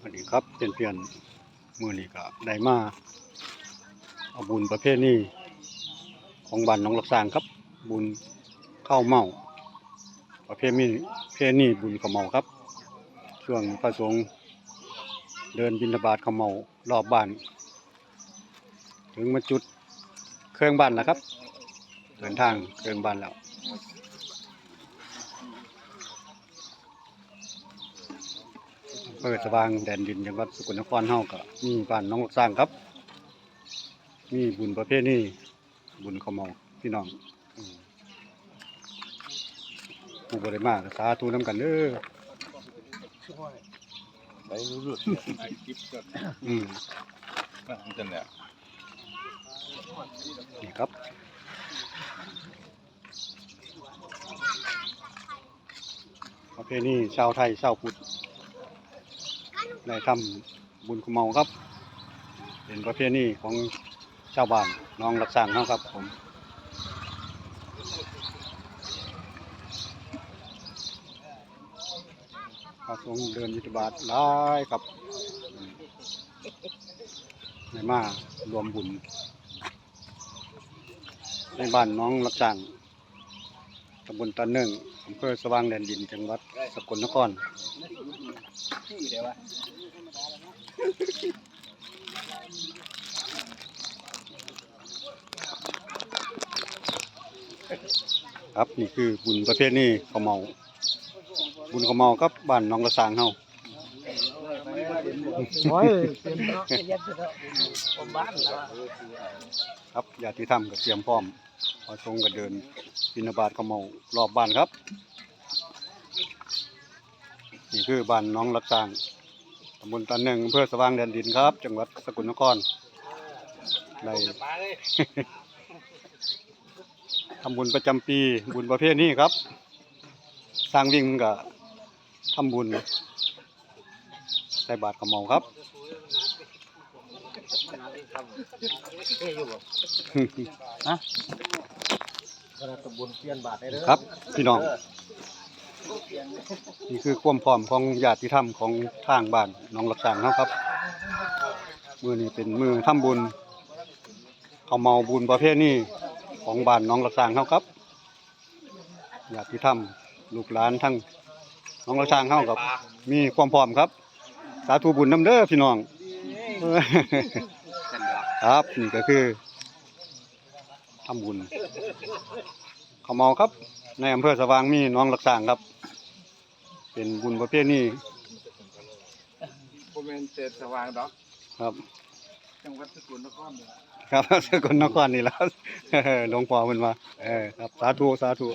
สวัสดีครับเปลี่ยนเปลี่ยนมือนี้ก็ได้มาเอาบุญประเภทนี้ของบ้านน้องหลักซางครับ บุญข้าวเมาประเภทนี้ประเพศนี้บุญข้าเมาครับ ช่วงพระสงฆ์เดินบิณฑบาตข้าเมารอบบ้าน ถึงมาจุดเครื่องบ้านแล้วครับ เดินทางเครื่องบ้านแล้ว อำ เปิดสว่างแดนดินจังหวัดสกลนครเฮาก็มีบ้านน้องลักสร้างครับ มีบุญประเภทนี้บุญขาวเหมอพี่น้องอืมผู้บริมาก็สาธุน้ำกันเด้อไปรู้รู้ไอ้จิ๊บก็อืมนั่งจังเนี่ยนี่ครับประเภทนี้ชาวไทยชาวพุทธ ได้ทำบุญขาวเมาครับ เป็นประเภทนี้ของชาวบ้านน้องลักสร้างเฮาครับผมพระสงฆ์เดินยิตบาทหลายครับอืมในมารวมบุญ ในบ้านน้องลักจัง ตำบลตาเนิงอำเภอสว่างแดนดิน จังหวัดสกลนครครับนี่คือบุญประเภทนี้ขาวเหมา บุญขาวเหมากับบ้านน้องกระสางเฮา โอ้ยเป็นเนาะเป็นยัดเนาะผมบ้านแล้วครับญาติธรรมก็เตรียมพร้อมพอทรงก็เดินบินาบาตขาวเหมารอบบ้านครับนี่คือบ้านน้องลักสางตำบลตะเนิงอำเภอสว่างแดนดินครับ จังหวัดสกลนครได้ทำบุญประจำปีบุญประเภทนี้ครับ สร้างวิ่งกับทำบุญ ใส่บาตรขาวเหมาครับฮะเวลาตะบุญเปลี่ยนบาทได้เด้อครับพี่น้อง นี่คือความพร้อมของญาติธรรมของทางบ้านหน้องหลักสางเฮาครับ มือนี้เป็นมือทำบุญเขาวเมาบุญประเภทนี้ของบ้านหน้องหลักสางเฮาครับญาติธรรมลูกหลานทั้งหน้องหลักสางเฮากับ มีความพร้อมครับ สาธุบุญน้ำเด้อพี่น้อง ครับนี่ก็คือทำบุญเขาวเมาครับ ในอำเภอสว่างมีหน้องหลักสางครับ เป็นบุญประเภทนี้โมเมนเจ็ดสว่างดอกครับจังหวัดสกลนครเนี่ยครับสกลนครนี่แหล้วหลวงพ่อเพิ่นว่าเออครับสาธุสาธุ